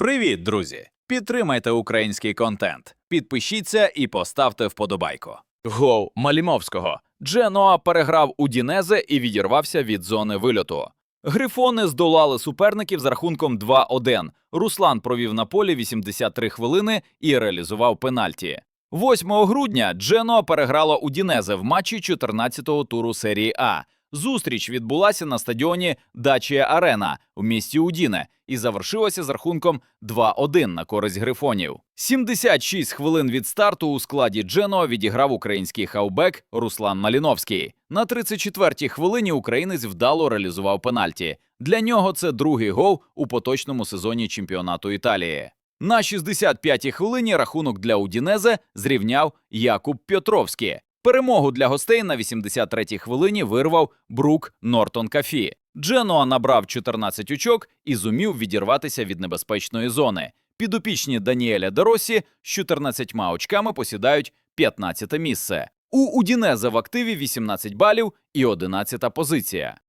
Привіт, друзі! Підтримайте український контент, підпишіться і поставте вподобайку. Гол Малімовського. Дженоа переграв Удінезе і відірвався від зони вильоту. Грифони здолали суперників з рахунком 2-1. Руслан провів на полі 83 хвилини і реалізував пенальті. 8 грудня Дженоа переграла Удінезе в матчі 14-го туру серії А. Зустріч відбулася на стадіоні Дачія Арена в місті Удіне і завершилася з рахунком 2-1 на користь грифонів. 76 хвилин від старту у складі Дженоа відіграв український хавбек Руслан Маліновський. На 34-й хвилині українець вдало реалізував пенальті. Для нього це другий гол у поточному сезоні чемпіонату Італії. На 65-й хвилині рахунок для Удінезе зрівняв Якуб Пьотровський. Перемогу для гостей на 83-й хвилині вирвав Брук Нортон Кафі. Дженуа набрав 14 очок і зумів відірватися від небезпечної зони. Підопічні Даніеля Деросі з 14 очками посідають 15 місце. У Удінезе в активі 18 балів і 11 позиція.